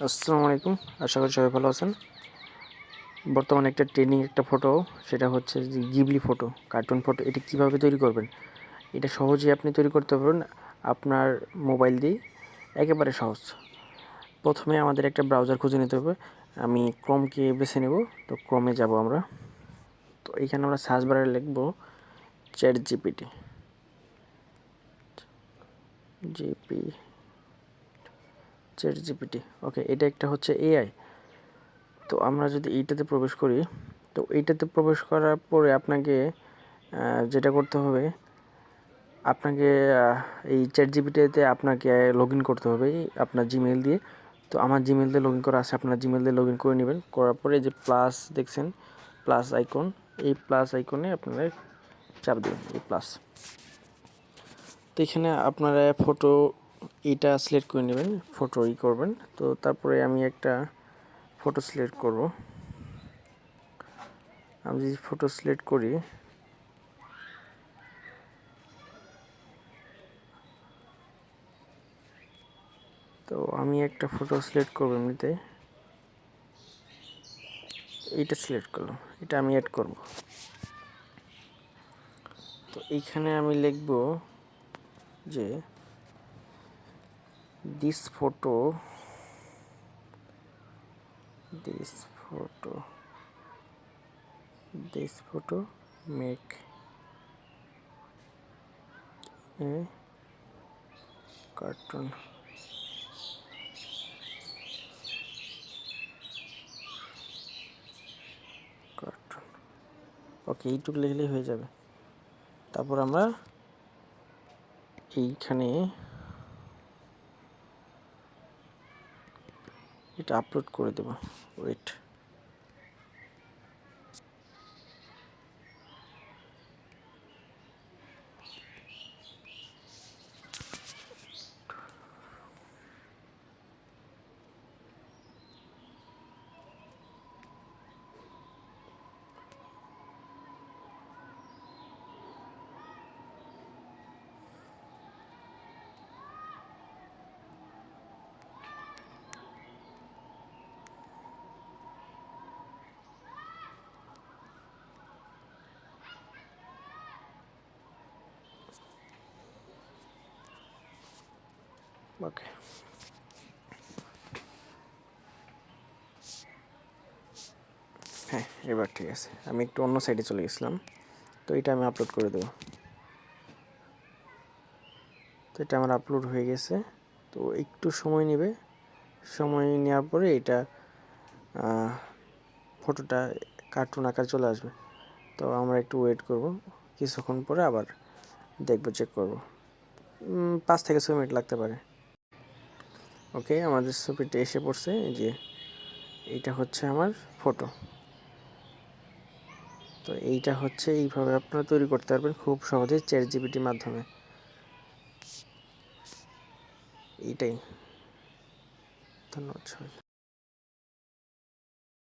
আসসালামু আলাইকুম। আশা করি সবাই ভালো আছেন। বর্তমানে একটা ট্রেনিং একটা ফটো সেটা হচ্ছে যে গিবলি ফটো কার্টুন ফটো এটা কীভাবে তৈরি করবেন? এটা সহজেই আপনি তৈরি করতে পারবেন আপনার মোবাইল দিয়ে। একেবারে সহজ। প্রথমে আমাদের একটা ব্রাউজার খুঁজে নিতে হবে। আমি ক্রমকে বেছে নেব। তো ক্রমে যাব আমরা। তো এইখানে আমরা সার্চ বারে লিখব chat GPT GP chat GPT okay এটা একটা হচ্ছে এআই তো আমরা যদি এইটাতে প্রবেশ করি, তো এইটাতে প্রবেশ করার পরে আপনাকে যেটা করতে হবে, আপনাকে এই চ্যাট জিপিটিতে আপনাকে লগ ইন করতে হবে আপনার জিমেল দিয়ে। তো আমার জিমেল দিয়ে লগ ইন করা আছে, আপনার জিমেল দিয়ে লগ ইন করে নেবেন। করার পরে যে প্লাস দেখছেন প্লাস আইকন এই প্লাস আইকনে আপনারা চাপ দেবেন, এই প্লাস তো এখানে আপনারা ফটো এইটা সিলেক্ট করে নেবেন ফটো ই করবেন। তো তারপরে আমি একটা ফটো সিলেক্ট করব। আমি যদি ফটো সিলেক্ট করি, তো আমি একটা ফটো সিলেক্ট করব এমনিতে। এইটা সিলেক্ট করলাম, এটা আমি অ্যাড করব। তো এইখানে আমি লিখব যে this photo this photo this photo make a cartoon cartoon okay এইটুকু লিখলেই হয়ে যাবে তারপর আমরা এইখানে এটা আপলোড করে দেবো। ওয়েট ওকে হ্যাঁ এবার ঠিক আছে। আমি একটু অন্য সাইডে চলে গেছিলাম। তো এটা আমি আপলোড করে দেবো। তো এটা আমার আপলোড হয়ে গেছে। তো একটু সময় নেবে। সময় নেওয়ার পরে এটা ফটোটা কার্টুন আকার চলে আসবে। তো আমরা একটু ওয়েট করব। কিছুক্ষণ পরে আবার দেখব চেক করব। পাঁচ থেকে ছয় মিনিট লাগতে পারে। ওকে আমাদের ছবিটা এসে পড়ছে যে এটা হচ্ছে আমার ফটো তো এইটা হচ্ছে এইভাবে আপনারা তৈরি করতে পারবেন খুব সহজে চ্যাট জিবিটির মাধ্যমে। এইটাই। ধন্যবাদ সবাই